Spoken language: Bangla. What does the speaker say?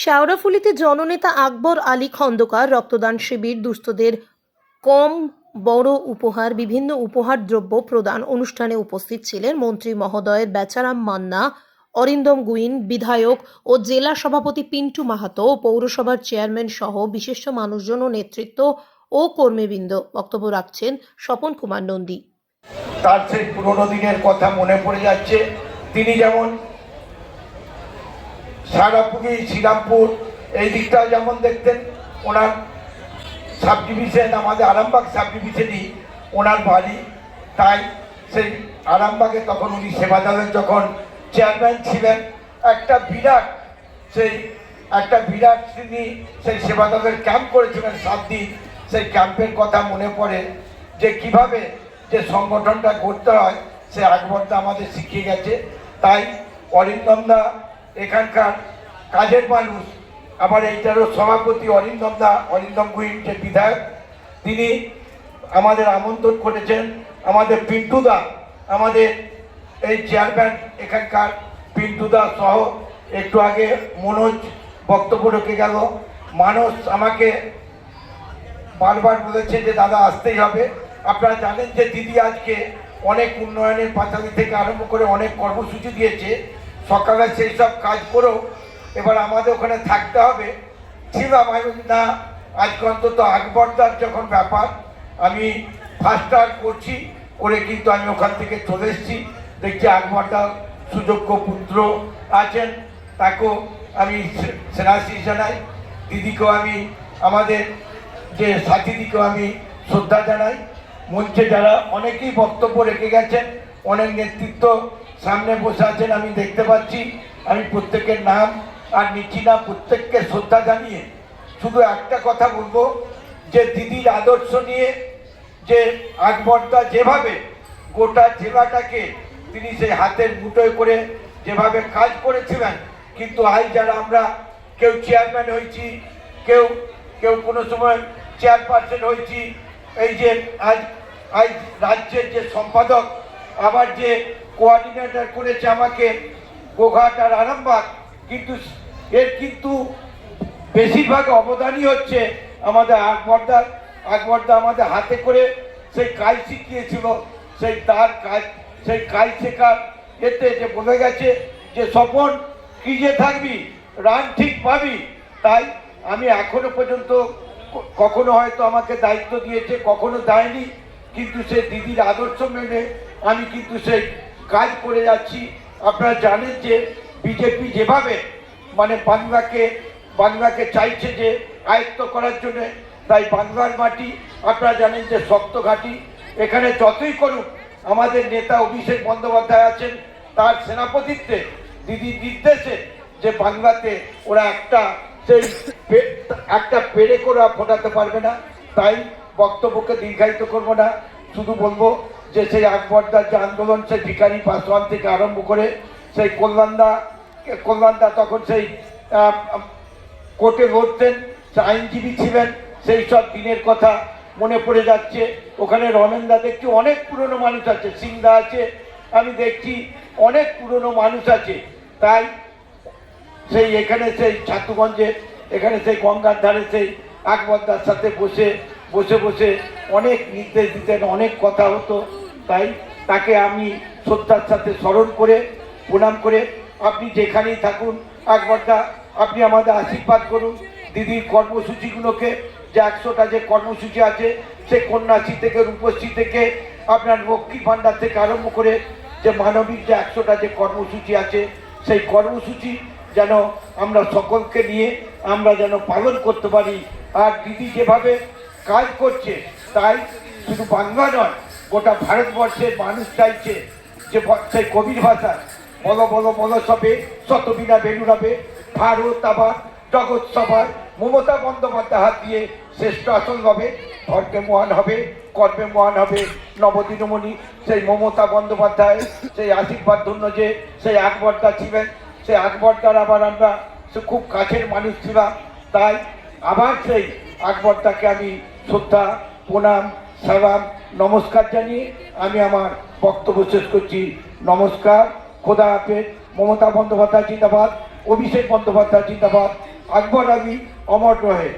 শেওড়াফুলিতে জননেতা আকবর আলী খন্দকার রক্তদান শিবির দুস্থদের কম, বড় উপহার, বিভিন্ন উপহার দ্রব্য প্রদান অনুষ্ঠানে উপস্থিত ছিলেন মন্ত্রী মহোদয়ের বেচারাম মান্না, অরিন্দম গুইন, বিধায়ক ও জেলা সভাপতি পিন্টু মাহাতো, পৌরসভার চেয়ারম্যান সহ বিশিষ্ট মানুষজন ও নেতৃত্ব ও কর্মীবৃন্দ বক্তব্য রাখছেন স্বপন কুমার নন্দী। তার সেই পুরোনো দিনের কথা মনে পড়ে যাচ্ছে। তিনি যেমন সারাপুরি শ্রীরামপুর, এই দিকটা যেমন দেখতেন, ওনার সাব ডিভিশন আমাদের আরামবাগ সাব ডিভিশনই ওনার বাড়ি। তাই সেই আরামবাগে তখন উনি সেবাদারের যখন চেয়ারম্যান ছিলেন। একটা বিরাট সেই, একটা বিরাট তিনি সেই সেবাদারের ক্যাম্প করেছিলেন সাত দিন। সেই ক্যাম্পের কথা মনে পড়ে যে কীভাবে যে সংগঠনটা করতে হয়, সে আকবরদা আমাদের শিখিয়ে গেছে। তাই অরিন্দমদা এখানকার কাজের মানুষ আবার এইটারও সভাপতি অরিন্দম দা অরিন্দম গুইন যে বিধায়ক, তিনি আমাদের আমন্ত্রণ করেছেন। আমাদের পিন্টু দা, আমাদের এই চেয়ারম্যান এখানকার পিন্টুদা সহ একটু আগে মনোজ বক্তব্য রেখে গেল। মানুষ আমাকে বারবার বলেছে যে, দাদা, আসতেই হবে। আপনারা জানেন যে, দিদি আজকে অনেক উন্নয়নের পাঁচালি থেকে আরম্ভ করে অনেক কর্মসূচি দিয়েছে। সকালে সেই সব কাজ করেও এবার আমাদের ওখানে থাকতে হবে। ছিলাম আমি না, আজকে অন্তত আকবরদার যখন ব্যাপার, আমি ফার্স্ট আর করছি, করে কিন্তু আমি ওখান থেকে চলে এসেছি। দেখছি আকবরদার সুযোগ্য পুত্র আছেন। তাকেও আমি সেনাশি জানাই। দিদিকেও আমি, আমাদের যে সাথীদিকেও আমি শ্রদ্ধা জানাই। মঞ্চে যারা অনেকেই বক্তব্য রেখে গেছেন, অনেক নেতৃত্ব সামনে বসে আছেন, আমি দেখতে পাচ্ছি, আমি প্রত্যেকের নাম আর নিচ্ছি না, প্রত্যেককে শ্রদ্ধা জানিয়ে শুধু একটা কথা বলব, যে দিদির আদর্শ নিয়ে যে আকবরদা যেভাবে গোটা জেলাটাকে তিনি সেই হাতের মুঠোয় করে যেভাবে কাজ করেছিলেন, কিন্তু আজ যারা আমরা কেউ চেয়ারম্যান হয়েছি, কেউ কেউ কোনো সময় চেয়ারপারসন হয়েছি, এই যে আজ আজ রাজ্যের যে সম্পাদক, আবার যে কোঅর্ডিনেটর করেছে আমাকে গোঘাট আর আরামবাগ। কিন্তু এর কিন্তু বেশিরভাগ অবদানই হচ্ছে আমাদের আকবরদার। আকবরদা আমাদের হাতে করে সেই কাজ শিখিয়েছিল, সেই তার কাজ, সেই কাজ শেখার এতে যে বলে গেছে যে স্বপন যে থাকবি, রান ঠিক পাবি। তাই আমি এখনও পর্যন্ত কখনো হয়তো আমাকে দায়িত্ব দিয়েছে, কখনো দেয়নি। কিন্তু সে দিদির আদর্শ মেনে আমি কিন্তু সেই কাজ করে যাচ্ছি। আপনারা জানেন যে বিজেপি যেভাবে মানে বাংলাকে বাংলাকে চাইছে যে আয়ত্ত করার জন্য, তাই বাংলার মাটি আপনারা জানেন যে শক্ত ঘাঁটি। এখানে যতই করুক, আমাদের নেতা অভিষেক বন্দ্যোপাধ্যায় আছেন, তার সেনাপতিত্বে দিদি নির্দেশে যে বাংলাতে ওরা একটা সেই একটা পেরে করে ফোটাতে পারবে না, তাই বক্তব্যকে দীর্ঘায়িত করব না। শুধু বলব যে সেই আকবরদার যে আন্দোলন, সেই ভিকারি পাসওয়ান থেকে আরম্ভ করে সেই কল্যাণদা কল্যাণদা তখন সেই কোর্টে লড়তেন আইনজীবী ছিলেন, সেই সব দিনের কথা মনে পড়ে যাচ্ছে। ওখানে রমেনদা দেখছি অনেক পুরনো মানুষ আছে, সিংদা আছে, আমি দেখছি অনেক পুরনো মানুষ আছে। তাই সেই এখানে সেই ছাত্রগঞ্জে এখানে সেই গঙ্গার ধারে সেই আকবরদার সাথে বসে বসে বসে অনেক নির্দেশ দিতেন, অনেক কথা হতো। তাই তাকে আমি শ্রদ্ধার সাথে স্মরণ করে, প্রণাম করে, আপনি যেখানেই থাকুন, একবারটা আপনি আমাদের আশীর্বাদ করুন। দিদির কর্মসূচিগুলোকে, যে একশোটা যে কর্মসূচি আছে, সে কন্যাশ্রী থেকে, রূপশ্রী থেকে, আপনার লক্ষ্মী ভাণ্ডার থেকে আরম্ভ করে, যে মানবিক যে একশোটা যে কর্মসূচি আছে, সেই কর্মসূচি যেন আমরা সকলকে নিয়ে আমরা যেন পালন করতে পারি। আর দিদি যেভাবে কাজ করছে, তাই শুধু বাংলা নয় গোটা ভারতবর্ষের মানুষ চাইছে যে সেই কবির ভাষা। বলো বলো বলো সবে, শতবিনা বেলুরাবে ভারত আবার জগৎ সভায় মমতা বন্দ্যোপাধ্যায় হাত দিয়ে শ্রেষ্ঠ আসন হবে ধর্মে মহান হবে, কর্মে মহান হবে নবদিনমণি। সেই মমতা বন্দ্যোপাধ্যায়, সেই আশীর্বাদ ধন্য যে, সেই আকবরদা ছিলেন। সেই আকবরদার আবার আমরা সে খুব কাছের মানুষ ছিলাম। তাই আবার সেই আকবরদাকে আমি শ্রদ্ধা, প্রণাম সালাম, নমস্কার জানিয়ে আমি আমার বক্তব্য শেষ করছি। নমস্কার, খোদা হাফেজ, মমতা বন্দ্যোপাধ্যায় জিন্দাবাদ, অভিষেক বন্দ্যোপাধ্যায় জিন্দাবাদ, আকবর আবি অমর রহে।